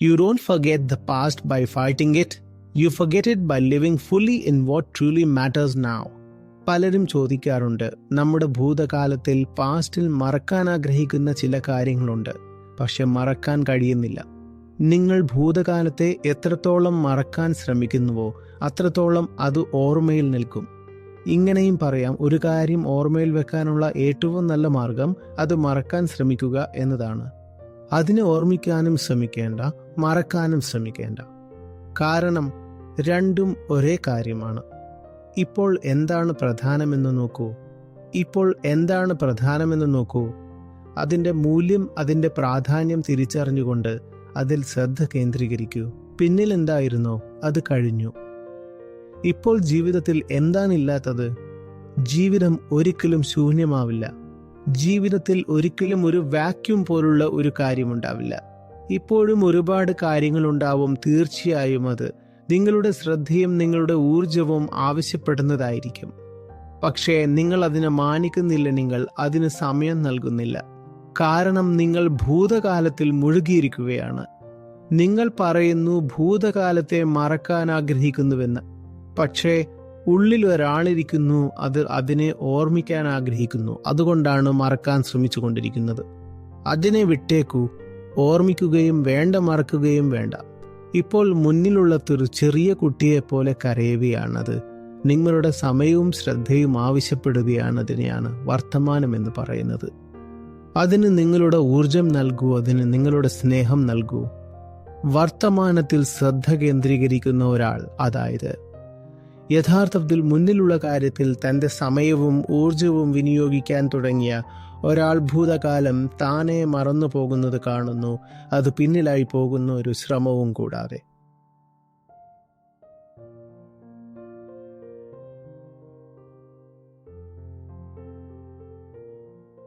You don't forget the past by fighting it. You forget it by living fully in what truly matters now. പലരും ചോദിക്കാറുണ്ട് നമ്മുടെ ഭൂതകാലത്തിൽ പാസ്റ്റിൽ മറക്കാൻ ആഗ്രഹിക്കുന്ന ചില കാര്യങ്ങളുണ്ട് പക്ഷെ മറക്കാൻ കഴിയുന്നില്ല നിങ്ങൾ ഭൂതകാലത്തെ എത്രത്തോളം മറക്കാൻ ശ്രമിക്കുന്നുവോ അത്രത്തോളം അത് ഓർമ്മയിൽ നിൽക്കും ഇങ്ങനെയും പറയാം ഒരു കാര്യം ഓർമ്മയിൽ വെക്കാനുള്ള ഏറ്റവും നല്ല മാർഗം അത് മറക്കാൻ ശ്രമിക്കുക എന്നതാണ് അതിനെ ഓർമ്മിക്കാനും ശ്രമിക്കേണ്ട മറക്കാനും ശ്രമിക്കേണ്ട. കാരണം രണ്ടും ഒരേ കാര്യമാണ്. ഇപ്പോൾ എന്താണ് പ്രധാനമെന്ന് നോക്കൂ. ഇപ്പോൾ എന്താണ് പ്രധാനമെന്ന് നോക്കൂ. അതിന്റെ മൂല്യം അതിന്റെ പ്രാധാന്യം തിരിച്ചറിഞ്ഞുകൊണ്ട് അതിൽ ശ്രദ്ധ കേന്ദ്രീകരിക്കൂ. പിന്നിൽ എന്തായിരുന്നോ? അത് കഴിഞ്ഞു. ഇപ്പോൾ ജീവിതത്തിൽ എന്താണില്ലാത്തത് ജീവിതം ഒരിക്കലും ശൂന്യമാവില്ല. ജീവിതത്തിൽ ഒരിക്കലും ഒരു വാക്യൂം പോലുള്ള ഒരു കാര്യമുണ്ടാവില്ല. ഇപ്പോഴും ഒരുപാട് കാര്യങ്ങളുണ്ടാവും തീർച്ചയായും അത് നിങ്ങളുടെ ശ്രദ്ധയും നിങ്ങളുടെ ഊർജവും ആവശ്യപ്പെടുന്നതായിരിക്കും. പക്ഷേ നിങ്ങൾ അതിനെ മാനിക്കുന്നില്ല നിങ്ങൾ അതിന് സമയം നൽകുന്നില്ല. കാരണം നിങ്ങൾ ഭൂതകാലത്തിൽ മുഴുകിയിരിക്കുകയാണ്. നിങ്ങൾ പറയുന്നു ഭൂതകാലത്തെ മറക്കാൻ ആഗ്രഹിക്കുന്നുവെന്ന്. പക്ഷേ ഉള്ളിൽ ഒരാളിരിക്കുന്നു അത് അതിനെ ഓർമ്മിക്കാൻ ആഗ്രഹിക്കുന്നു. അതുകൊണ്ടാണ് മറക്കാൻ ശ്രമിച്ചു കൊണ്ടിരിക്കുന്നത് അതിനെ വിട്ടേക്കൂ. ഓർമ്മിക്കുകയും വേണ്ട മറക്കുകയും വേണ്ട. ഇപ്പോൾ മുന്നിലുള്ള ഒരു ചെറിയ കുട്ടിയെപ്പോലെ കരയുകയാണത്. നിങ്ങളുടെ സമയവും ശ്രദ്ധയും ആവശ്യപ്പെടുകയാണ് അതിനെയാണ് വർത്തമാനം എന്ന് പറയുന്നത്. അതിന് നിങ്ങളുടെ ഊർജം നൽകൂ അതിന് നിങ്ങളുടെ സ്നേഹം നൽകൂ. വർത്തമാനത്തിൽ ശ്രദ്ധ കേന്ദ്രീകരിക്കുന്ന ഒരാൾ അതായത് യഥാർത്ഥത്തിൽ മുന്നിലുള്ള കാര്യത്തിൽ തന്റെ സമയവും ഊർജവും വിനിയോഗിക്കാൻ തുടങ്ങിയ ഒരാൾ ഭൂതകാലം താനെ മറന്നു പോകുന്നത് കാണുന്നു. അത് പിന്നിലായി പോകുന്ന ഒരു ശ്രമവും കൂടാതെ.